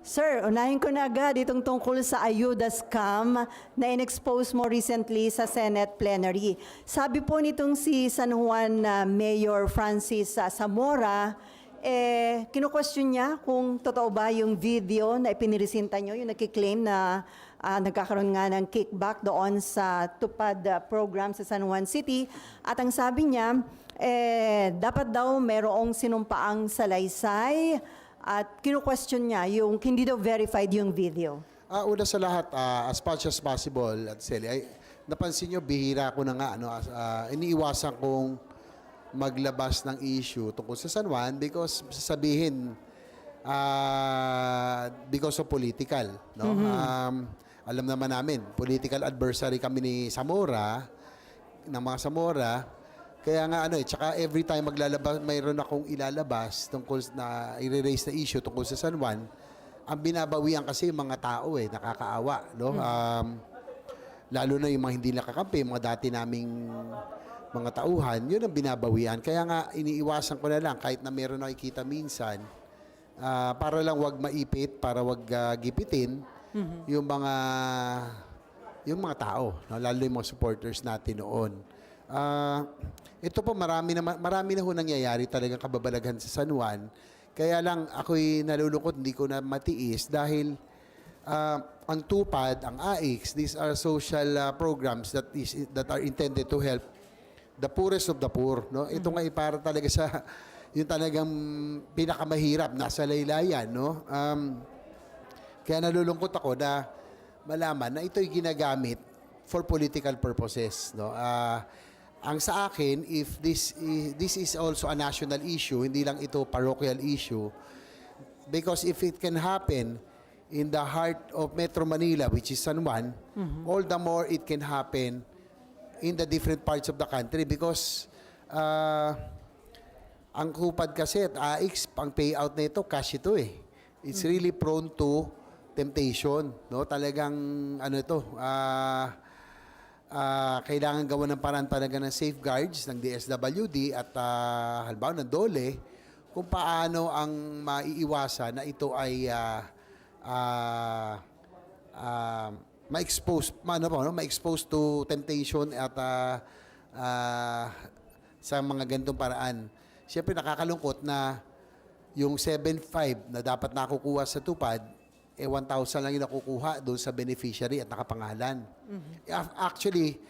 Sir, unahin ko na agad itong tungkol sa ayuda scam na in-expose mo recently sa Senate plenary. Sabi po nitong si San Juan uh, Mayor Francis uh, Zamora, eh, kinu-question niya kung totoo ba yung video na ipinirisinta nyo, yung nagkiklaim na ah, nagkakaroon nga ng kickback doon sa tupad uh, program sa San Juan City. At ang sabi niya, eh, dapat daw merong sinumpaang salaysay at kinu-question niya yung hindi daw verified yung video. Ah, una sa lahat, ah, as much as possible, at Sally, ay, napansin nyo, bihira ko na nga, ano, as- ah, iniiwasan kong maglabas ng issue tungkol sa San Juan because sasabihin, ah, because of political. No? Um, alam naman namin, political adversary kami ni Zamora, ng mga Zamora, kaya nga ano eh, tsaka every time maglalabas, mayroon akong ilalabas tungkol na i-raise na issue tungkol sa San Juan, ang binabawian kasi yung mga tao eh, nakakaawa, no? Um, lalo na yung mga hindi nakakampi, mga dati naming mga tauhan, yun ang binabawian. Kaya nga, iniiwasan ko na lang, kahit na meron nakikita minsan, ah, para lang wag maipit, para wag ah, gipitin, yung mga yung mga tao, no? lalo yung mga supporters natin noon. Ah, ito po marami na marami na ho nangyayari talagang kababalaghan sa San Juan. Kaya lang ako'y nalulungkot, hindi ko na matiis dahil ah, ang tupad, ang AIX, these are social ah, programs that is that are intended to help the poorest of the poor, no? Ito nga ay para talaga sa yung talagang pinakamahirap nasa laylayan, no? Um, kaya nalulungkot ako na malaman na ito'y ginagamit for political purposes. No? Ah, ang sa akin, if this i- this is also a national issue, hindi lang ito parochial issue, because if it can happen in the heart of Metro Manila, which is San Juan, all the more it can happen in the different parts of the country because ah, ang kupad kasi at AX, pang payout na ito, cash ito eh. It's really prone to temptation, no? Talagang ano ito, ah ah, kailangan gawa ng paraan talaga ng safeguards ng DSWD at ah, halimbawa ng DOLE kung paano ang maiiwasan na ito ay ah, ah, ah, ma-expose, ma- ano po, no? ma-expose to temptation at ah, ah, sa mga ganitong paraan. Siyempre nakakalungkot na yung 7.5 na dapat nakukuha sa tupad, eh 1,000 lang yung nakukuha doon sa beneficiary at nakapangalan. Ac- Actually,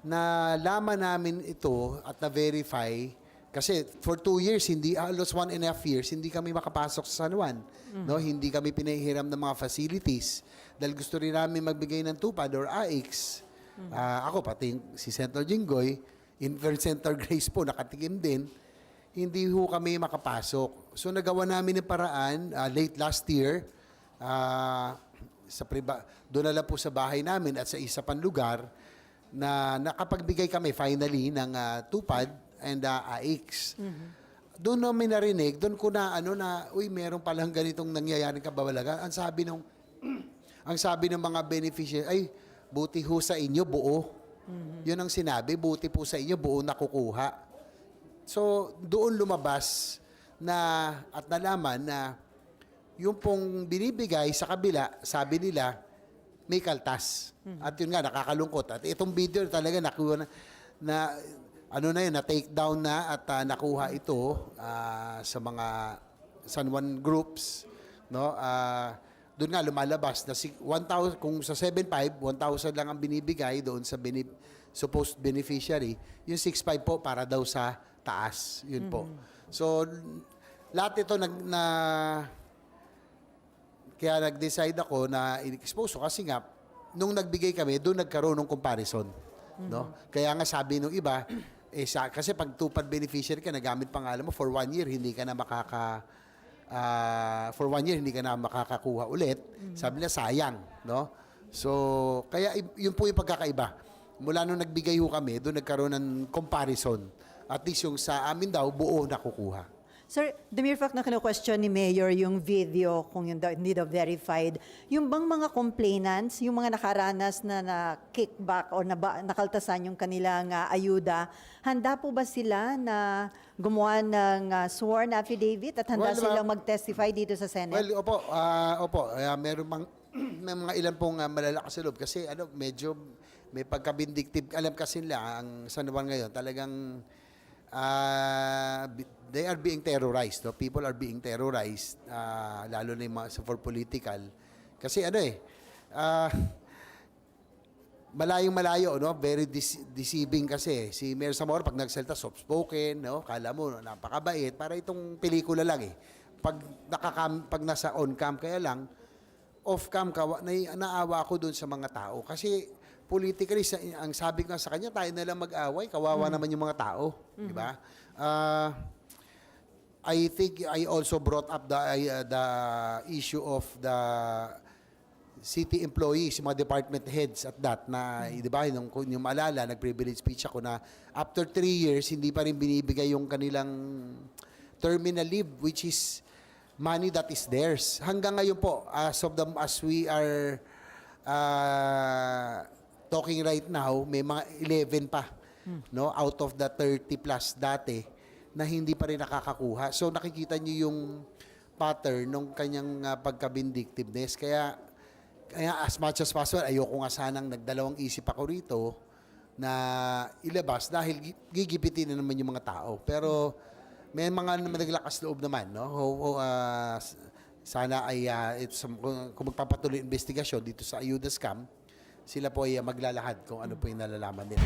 nalaman namin ito at na-verify kasi for two years, hindi, halos one and a half years, hindi kami makapasok sa San Juan. No? Hindi kami pinahiram ng mga facilities. Dahil gusto rin namin magbigay ng tupad or AX. Ah, ako, pati si Senator Jinggoy, Infant Center Grace po, nakatikim din hindi ho kami makapasok. So nagawa namin ng paraan ah, late last year ah, sa priba doon na lang po sa bahay namin at sa isa pang lugar na nakapagbigay kami finally ng ah, tupad and uh, AX. Doon namin narinig, doon ko na ano na uy meron palang ganitong nangyayaring kababalagan. Ang sabi ng ang sabi ng mga beneficiary ay buti ho sa inyo buo. Yun ang sinabi, buti po sa inyo buo nakukuha. So, doon lumabas na at nalaman na yung pong binibigay sa kabila, sabi nila, may kaltas. At yun nga, nakakalungkot. At itong video talaga nakuha na, na ano na yun, na-take down na at ah, nakuha ito ah, sa mga San Juan groups. No? Ah, doon nga lumalabas na si 1,000 kung sa 7.5 1,000 lang ang binibigay doon sa bene, supposed beneficiary yung 6.5 po para daw sa taas yun po so lahat ito nag na kaya nag-decide ako na in-expose ko kasi nga nung nagbigay kami doon nagkaroon ng comparison no? Kaya nga sabi nung iba eh sa, kasi pag tupad beneficiary ka nagamit pangalan mo for one year hindi ka na makaka ah, for one year hindi ka na makakakuha ulit. Sabi nila sayang no? So kaya yun po yung pagkakaiba. Mula nung nagbigay ho kami doon nagkaroon ng comparison. At least yung sa amin daw buo nakukuha Sir, the mere fact na kino-question ni Mayor yung video, kung yun daw, hindi daw verified, yung bang mga complainants, yung mga nakaranas na na kickback o na nakaltasan yung kanilang ah, ayuda, handa po ba sila na gumawa ng ah, sworn affidavit at handa Well, silang mag-testify dito sa Senate? Well, opo, ah, opo, ah, meron mang may mga ilan pong uh, malalakas sa loob kasi ano, medyo may pagka-vindictive. Alam kasi nila, ang San Juan ngayon, talagang bi- they are being terrorized. No? People are being terrorized, ah, lalo na yung mga, for political. Kasi ano eh, ah, malayong malayo, no? Very dece- deceiving kasi. Si Mayor Zamora, pag nagsalita, soft-spoken, no? Kala mo, no? napakabait. Para itong pelikula lang eh. Pag, nakakam, pag nasa on-cam, kaya lang, off-cam, kawa, na, naawa ako doon sa mga tao. Kasi, politically, sa, ang sabi ko sa kanya, tayo na lang mag-away, kawawa naman yung mga tao. Di ba? Ah, I think I also brought up the uh, the issue of the city employees, yung mga department heads at that na, di ba, nung, kung yung maalala, nag-privilege speech ako na after three years, hindi pa rin binibigay yung kanilang terminal leave, which is money that is theirs. Hanggang ngayon po, as of the, as we are uh, talking right now, may mga 11 pa, no, out of the 30 plus dati, na hindi pa rin nakakakuha. So nakikita niyo yung pattern ng kanyang uh, pagka-vindictiveness. Kaya, kaya as much as possible, ayoko nga sanang nagdalawang isip ako rito na ilabas dahil gi- gigipitin na naman yung mga tao. Pero may mga naglakas loob naman, no? Ho, ho, s- sana ay ah, it's, kung magpapatuloy investigasyon dito sa Ayuda Scam, sila po ay ah, maglalahad kung ano po yung nalalaman nila.